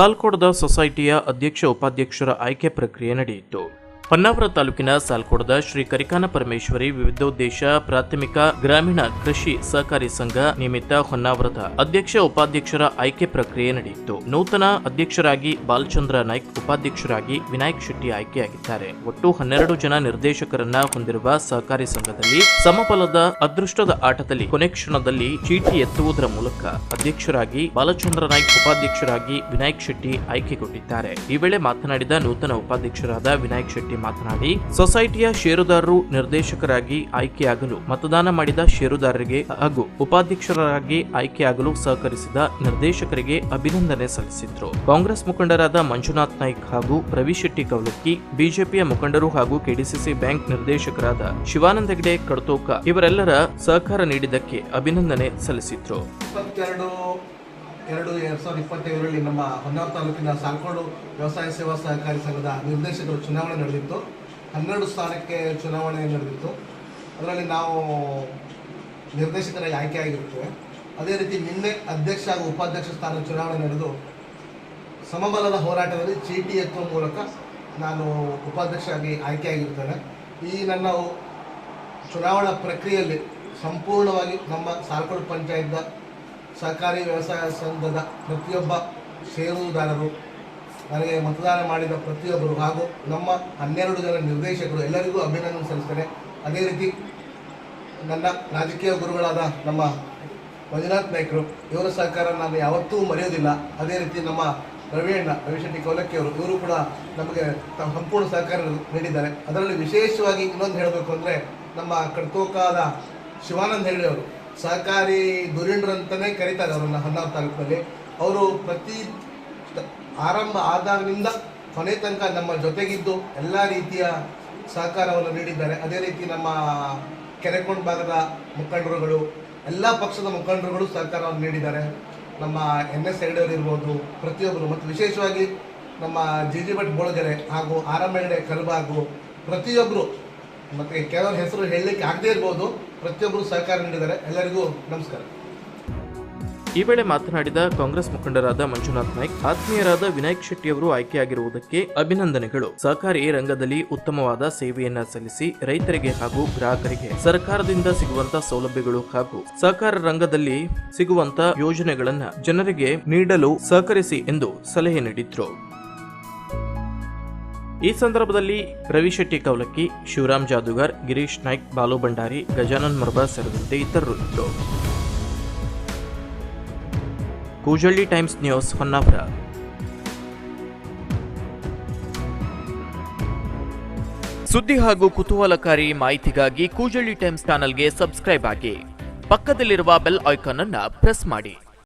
ಸಾಲ್ಕೋಡದ ಸೊಸೈಟಿಯ ಅಧ್ಯಕ್ಷ ಉಪಾಧ್ಯಕ್ಷರ ಆಯ್ಕೆ ಪ್ರಕ್ರಿಯೆ ನಡೆಯಿತು. ಹೊನ್ನಾವರ ತಾಲೂಕಿನ ಸಾಲ್ಕೋಡದ ಶ್ರೀ ಕರಿಕಾನ ಪರಮೇಶ್ವರಿ ವಿವಿಧೋದ್ದೇಶ ಪ್ರಾಥಮಿಕ ಗ್ರಾಮೀಣ ಕೃಷಿ ಸಹಕಾರಿ ಸಂಘ ನಿಮಿತ್ತ ಹೊನ್ನಾವರದ ಅಧ್ಯಕ್ಷ ಉಪಾಧ್ಯಕ್ಷರ ಆಯ್ಕೆ ಪ್ರಕ್ರಿಯೆ ನಡೆಯಿತು. ನೂತನ ಅಧ್ಯಕ್ಷರಾಗಿ ಬಾಲಚಂದ್ರ ನಾಯ್ಕ್, ಉಪಾಧ್ಯಕ್ಷರಾಗಿ ವಿನಾಯಕ್ ಶೆಟ್ಟಿ ಆಯ್ಕೆಯಾಗಿದ್ದಾರೆ. ಒಟ್ಟು ಹನ್ನೆರಡು ಜನ ನಿರ್ದೇಶಕರನ್ನ ಹೊಂದಿರುವ ಸಹಕಾರಿ ಸಂಘದಲ್ಲಿ ಸಮಬಲದ ಅದೃಷ್ಟದ ಆಟದಲ್ಲಿ ಕೊನೆ ಕ್ಷಣದಲ್ಲಿ ಚೀಟಿ ಎತ್ತುವುದರ ಮೂಲಕ ಅಧ್ಯಕ್ಷರಾಗಿ ಬಾಲಚಂದ್ರ ನಾಯ್ಕ್, ಉಪಾಧ್ಯಕ್ಷರಾಗಿ ವಿನಾಯಕ್ ಶೆಟ್ಟಿ ಆಯ್ಕೆಗೊಂಡಿದ್ದಾರೆ. ಈ ವೇಳೆ ಮಾತನಾಡಿದ ನೂತನ ಉಪಾಧ್ಯಕ್ಷರಾದ ವಿನಾಯಕ್ ಶೆಟ್ಟಿ ಮಾತನಾಡಿ, ಸೊಸೈಟಿಯ ಷೇರುದಾರರು ನಿರ್ದೇಶಕರಾಗಿ ಆಯ್ಕೆಯಾಗಲು ಮತದಾನ ಮಾಡಿದ ಷೇರುದಾರರಿಗೆ ಹಾಗೂ ಉಪಾಧ್ಯಕ್ಷರಾಗಿ ಆಯ್ಕೆಯಾಗಲು ಸಹಕರಿಸಿದ ನಿರ್ದೇಶಕರಿಗೆ ಅಭಿನಂದನೆ ಸಲ್ಲಿಸಿದ್ರು. ಕಾಂಗ್ರೆಸ್ ಮುಖಂಡರಾದ ಮಂಜುನಾಥ್ ನಾಯ್ಕ್ ಹಾಗೂ ರವಿ ಶೆಟ್ಟಿ ಕವಲಕ್ಕಿ, ಬಿಜೆಪಿಯ ಮುಖಂಡರು ಹಾಗೂ ಕೆಡಿಸಿಸಿ ಬ್ಯಾಂಕ್ ನಿರ್ದೇಶಕರಾದ ಶಿವಾನಂದ ಹೆಗಡೆ ಕಡತೋಕ ಇವರೆಲ್ಲರ ಸಹಕಾರ ನೀಡಿದ್ದಕ್ಕೆ ಅಭಿನಂದನೆ ಸಲ್ಲಿಸಿದ್ರು. ಎರಡು ಎರಡು ಸಾವಿರದ ಇಪ್ಪತ್ತೈದರಲ್ಲಿ ನಮ್ಮ ಹೊನ್ನಾವರ ತಾಲೂಕಿನ ಸಾಲ್ಕೋಡು ವ್ಯವಸಾಯ ಸೇವಾ ಸಹಕಾರಿ ಸಂಘದ ನಿರ್ದೇಶಕರು ಚುನಾವಣೆ ನಡೆದಿತ್ತು. ಹನ್ನೆರಡು ಸ್ಥಾನಕ್ಕೆ ಚುನಾವಣೆ ನಡೆದಿತ್ತು. ಅದರಲ್ಲಿ ನಾವು ನಿರ್ದೇಶಕರಾಗಿ ಆಯ್ಕೆಯಾಗಿರುತ್ತೇವೆ. ಅದೇ ರೀತಿ ನಿನ್ನೆ ಅಧ್ಯಕ್ಷ ಹಾಗೂ ಉಪಾಧ್ಯಕ್ಷ ಸ್ಥಾನ ಚುನಾವಣೆ ನಡೆದು ಸಮಬಲದ ಹೋರಾಟದಲ್ಲಿ ಚೀಟಿ ಎತ್ತುವ ಮೂಲಕ ನಾನು ಉಪಾಧ್ಯಕ್ಷರಾಗಿ ಆಯ್ಕೆಯಾಗಿರ್ತೇನೆ ಈ ನನ್ನ ಚುನಾವಣಾ ಪ್ರಕ್ರಿಯೆಯಲ್ಲಿ ಸಂಪೂರ್ಣವಾಗಿ ನಮ್ಮ ಸಾಲ್ಕೋಡು ಪಂಚಾಯತ್ನ ಸಹಕಾರಿ ವ್ಯವಸಾಯ ಸಂಘದ ಪ್ರತಿಯೊಬ್ಬ ಷೇರುದಾರರು ನನಗೆ ಮತದಾನ ಮಾಡಿದ ಪ್ರತಿಯೊಬ್ಬರು ಹಾಗೂ ನಮ್ಮ ಹನ್ನೆರಡು ಜನ ನಿರ್ದೇಶಕರು ಎಲ್ಲರಿಗೂ ಅಭಿನಂದನೆ ಸಲ್ಲಿಸ್ತೇನೆ. ಅದೇ ರೀತಿ ನನ್ನ ರಾಜಕೀಯ ಗುರುಗಳಾದ ನಮ್ಮ ಮಂಜುನಾಥ್ ನಾಯ್ಕರು, ಇವರ ಸಹಕಾರ ನಾನು ಯಾವತ್ತೂ ಮರೆಯೋದಿಲ್ಲ. ಅದೇ ರೀತಿ ನಮ್ಮ ರವಿಯಣ್ಣ ರವಿಶೆಟ್ಟಿ ಕೌಲಕ್ಕಿ ಅವರು, ಇವರು ಕೂಡ ನಮಗೆ ತಮ್ಮ ಸಂಪೂರ್ಣ ಸಹಕಾರ ನೀಡಿದ್ದಾರೆ. ಅದರಲ್ಲಿ ವಿಶೇಷವಾಗಿ ಇನ್ನೊಂದು ಹೇಳಬೇಕು ಅಂದರೆ ನಮ್ಮ ಕಡ್ಕೋಕಾದ ಶಿವಾನಂದ ಅವರು. ಸಹಕಾರಿ ಧುರೀಣರು ಅಂತಲೇ ಕರೀತಾರೆ ಅವರನ್ನು ಹೊನ್ನಾವರ ತಾಲೂಕಲ್ಲಿ. ಅವರು ಪ್ರತಿ ಆರಂಭ ಆದಾಗಿನಿಂದ ಕೊನೆ ತನಕ ನಮ್ಮ ಜೊತೆಗಿದ್ದು ಎಲ್ಲ ರೀತಿಯ ಸಹಕಾರವನ್ನು ನೀಡಿದ್ದಾರೆ. ಅದೇ ರೀತಿ ನಮ್ಮ ಕೆರೆಕೊಂಡ ಭಾಗದ ಮುಖಂಡರುಗಳು, ಎಲ್ಲ ಪಕ್ಷದ ಮುಖಂಡರುಗಳು ಸಹಕಾರವನ್ನು ನೀಡಿದ್ದಾರೆ. ನಮ್ಮ ಎನ್ ಎಸ್ ಹೆಗಡೆಯವರು ಪ್ರತಿಯೊಬ್ಬರು ಮತ್ತು ವಿಶೇಷವಾಗಿ ನಮ್ಮ ಜಿ ಜಿ ಭಟ್ ಬೋಳಗೆರೆ ಹಾಗೂ ಆರಂ ಕಲ್ಬಾಗು ಪ್ರತಿಯೊಬ್ಬರು ಮತ್ತು ಕೆಲವರ ಹೆಸರು ಹೇಳಲಿಕ್ಕೆ ಆಗದೇ ಇರಬಹುದು ಪ್ರತಿಯೊಬ್ಬರು ಸಹಕಾರ ನೀಡಿದ್ದಾರೆ. ಎಲ್ಲರಿಗೂ ನಮಸ್ಕಾರ. ಈ ವೇಳೆ ಮಾತನಾಡಿದ ಕಾಂಗ್ರೆಸ್ ಮುಖಂಡರಾದ ಮಂಜುನಾಥ್ ನಾಯ್ಕ್, ಆತ್ಮೀಯರಾದ ವಿನಾಯಕ್ ಶೆಟ್ಟಿ ಅವರು ಆಯ್ಕೆಯಾಗಿರುವುದಕ್ಕೆ ಅಭಿನಂದನೆಗಳು. ಸಹಕಾರಿ ರಂಗದಲ್ಲಿ ಉತ್ತಮವಾದ ಸೇವೆಯನ್ನ ಸಲ್ಲಿಸಿ ರೈತರಿಗೆ ಹಾಗೂ ಗ್ರಾಹಕರಿಗೆ ಸರ್ಕಾರದಿಂದ ಸಿಗುವಂತಹ ಸೌಲಭ್ಯಗಳು ಹಾಗೂ ಸಹಕಾರ ರಂಗದಲ್ಲಿ ಸಿಗುವಂತ ಯೋಜನೆಗಳನ್ನ ಜನರಿಗೆ ನೀಡಲು ಸಹಕರಿಸಿ ಎಂದು ಸಲಹೆ ನೀಡಿದ್ರು. ಈ ಸಂದರ್ಭದಲ್ಲಿ ರವಿಶೆಟ್ಟಿ ಕವಲಕ್ಕಿ ಶಿವರಾಮ್ ಜಾದುಗಾರ್, ಗಿರೀಶ್ ನಾಯ್ಕ್, ಬಾಲು ಭಂಡಾರಿ, ಗಜಾನನ್ ಮರ್ಬಾ ಸೇರಿದಂತೆ ಇತರರು. ಇದ್ದರು ಕೂಜಳ್ಳಿ ಟೈಮ್ಸ್ ನ್ಯೂಸ್ ಹೊನ್ನಾಪುರ. ಸುದ್ದಿ ಹಾಗೂ ಕುತೂಹಲಕಾರಿ ಮಾಹಿತಿಗಾಗಿ ಕೂಜಳ್ಳಿ ಟೈಮ್ಸ್ ಚಾನಲ್ಗೆ ಸಬ್ಸ್ಕ್ರೈಬ್ ಆಗಿ. ಪಕ್ಕದಲ್ಲಿರುವ ಬೆಲ್ ಐಕಾನ್ ಅನ್ನು ಪ್ರೆಸ್ ಮಾಡಿ.